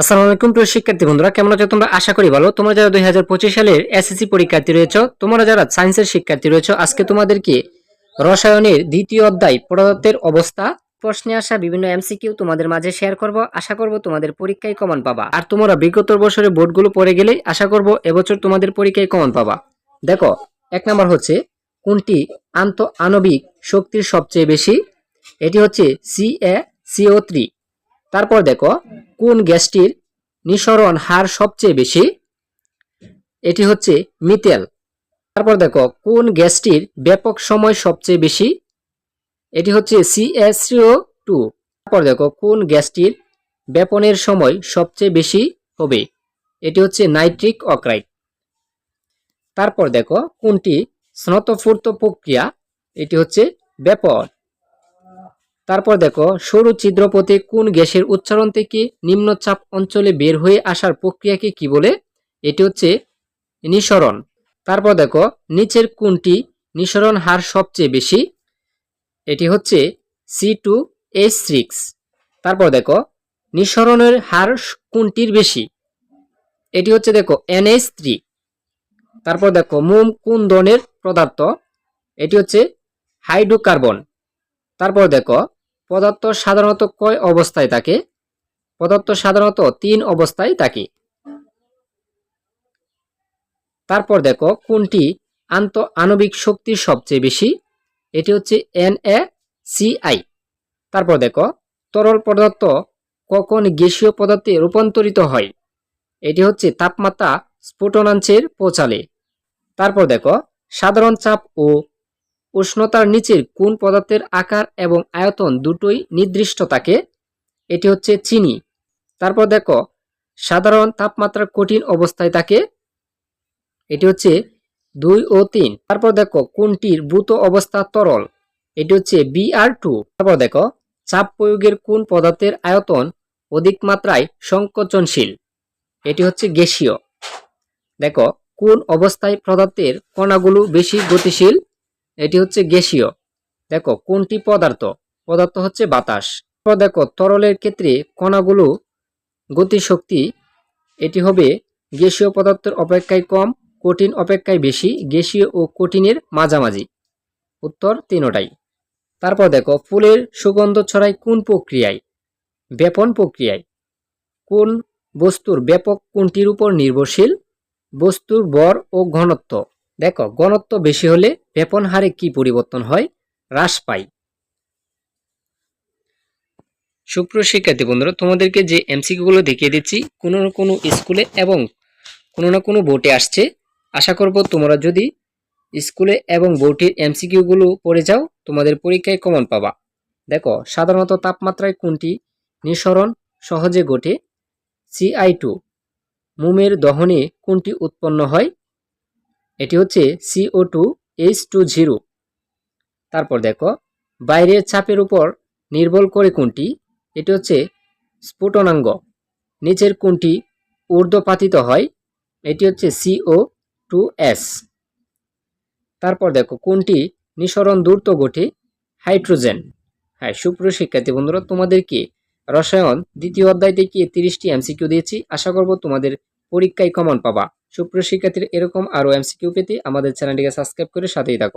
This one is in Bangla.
আসসালামু আলাইকুম প্রিয় শিক্ষার্থী বন্ধুরা, কেমন আছো তোমরা? আশা করি ভালো। তোমরা যারা দুই হাজার পঁচিশ সালের এসএসসি পরীক্ষার্থী রয়েছে, তোমরা যারা সায়েন্সের শিক্ষার্থী রয়েছে, আজকে তোমাদেরকে রসায়নের দ্বিতীয় অধ্যায় পদার্থের অবস্থা প্রশ্নে আসা বিভিন্ন এমসিকিউ তোমাদের মাঝে শেয়ার করব। আশা করব তোমাদের পরীক্ষায় কমন পাবা। আর তোমরা বিগত বছরের বোর্ডগুলো পড়ে গেলেই আশা করব এবছর তোমাদের পরীক্ষায় কমন পাবা। দেখো, এক নম্বর হচ্ছে, কোনটি আন্ত আণবিক শক্তির সবচেয়ে বেশি? এটি হচ্ছে সি এ সিও থ্রি তারপর দেখো কোন গ্যাসটির নিঃসরণ হার সবচেয়ে বেশি? এটি হচ্ছে মিতেল তারপর দেখো, কোন গ্যাসটির ব্যাপক সময় সবচেয়ে বেশি? এটি হচ্ছে সিএসিও টু তারপর দেখো, কোন গ্যাসটির ব্যাপনের সময় সবচেয়ে বেশি হবে? এটি হচ্ছে নাইট্রিক অক্সাইড। তারপর দেখো, কোনটি স্নতফূর্ত প্রক্রিয়া? এটি হচ্ছে ব্যাপন। তারপর দেখো, সরু ছিদ্রপথে কোন গ্যাসের উচ্চারণ থেকে নিম্নচাপ অঞ্চলে বের হয়ে আসার প্রক্রিয়াকে কি বলে? এটি হচ্ছে নিঃসরণ। তারপর দেখো, নিচের কোনটি নিঃসরণ হার সবচেয়ে বেশি? এটি হচ্ছে সি টু এইচ সিক্স তারপর দেখো, নিঃসরণের হার কোনটির বেশি? এটি হচ্ছে দেখো এনএইচ থ্রি তারপর দেখো, মোম কোন ধরনের পদার্থ? এটি হচ্ছে হাইড্রোকার্বন। তারপর দেখো পদার্থ সাধারণত কয় অবস্থায় থাকে? পদার্থ সাধারণত তিন অবস্থায় থাকে। তারপর দেখো, কোনটি আন্ত আণবিক শক্তি সবচেয়ে বেশি? এটি হচ্ছে এন এ সিআই তারপর দেখো, তরল পদার্থ কখন গ্যাসীয় পদার্থে রূপান্তরিত হয়? এটি হচ্ছে তাপমাত্রা স্ফুটনাঞ্চের পৌঁছালে তারপর দেখো, সাধারণ চাপ ও উষ্ণতার নিচের কোন পদার্থের আকার এবং আয়তন দুটোই নির্দিষ্ট থাকে এটি হচ্ছে চিনি। তারপর দেখো, সাধারণ তাপমাত্রা কঠিন অবস্থায় থাকে এটি হচ্ছে দুই ও তিন। তারপর দেখো, কোনটির ভূত অবস্থা তরল, এটি হচ্ছে বি আর টু তারপর দেখো, চাপ প্রয়োগের কোন পদার্থের আয়তন অধিক মাত্রায় সংকোচনশীল, এটি হচ্ছে গ্যাসীয়। দেখো, কোন অবস্থায় পদার্থের কণাগুলো বেশি গতিশীল? এটি হচ্ছে গ্যাসীয়। দেখো, কোনটি পদার্থ? পদার্থ হচ্ছে বাতাস। দেখো, তরলের ক্ষেত্রে কণাগুলো গতিশক্তি, এটি হবে গ্যাসীয় পদার্থের অপেক্ষায় কম, কঠিন অপেক্ষায় বেশি, গ্যাসীয় ও কঠিনের মাঝামাঝি। উত্তর তিনোটাই। তারপর দেখো, ফুলের সুগন্ধ ছড়ায় কোন প্রক্রিয়ায়? ব্যাপন প্রক্রিয়ায়। কোন বস্তুর ব্যাপক কোনটির উপর নির্ভরশীল? বস্তুর বর ও ঘনত্ব। দেখো, ঘনত্ব বেশি হলে ব্যাপন হারে কি পরিবর্তন হয়? হ্রাস পায় সুপ্রিয় শিক্ষার্থী বন্ধুরা, তোমাদেরকে যে এমসিকিউগুলো দেখিয়ে দিচ্ছি, কোনো না কোনো স্কুলে এবং কোনো না কোনো বোর্ডে আসছে। আশা করব তোমরা যদি স্কুলে এবং বোর্ডের এমসিকিউগুলো পড়ে যাও, তোমাদের পরীক্ষায় কমন পাবা। দেখো, সাধারণত তাপমাত্রায় কোনটি নিঃসরণ সহজে ঘটে? সিআই টু মোমের দহনে কোনটি উৎপন্ন হয়? এটি হচ্ছে CO two H two zero তারপর দেখো, বাইরের চাপের উপর নির্ভর করে কোনটি এটি হচ্ছে স্ফুটনাঙ্গ। নিচের কোনটি ঊর্ধ্বপাতিত হয়, এটি হচ্ছে সিও টু এস তারপর দেখো কোনটি নিঃসরণ দ্রুত ঘটে, হাইড্রোজেন। হ্যাঁ সুপ্রিয় শিক্ষার্থী বন্ধুরা, তোমাদেরকে রসায়ন দ্বিতীয় অধ্যায় থেকে তিরিশটি এমসিকিউ দিয়েছি। আশা করব তোমাদের পরীক্ষায় কমন পাবা। সুপ্রিয় শিক্ষার্থীর এরকম আরও এমসিকিউ পেতে আমাদের চ্যানেলটিকে সাবস্ক্রাইব করে সাথেই থাকো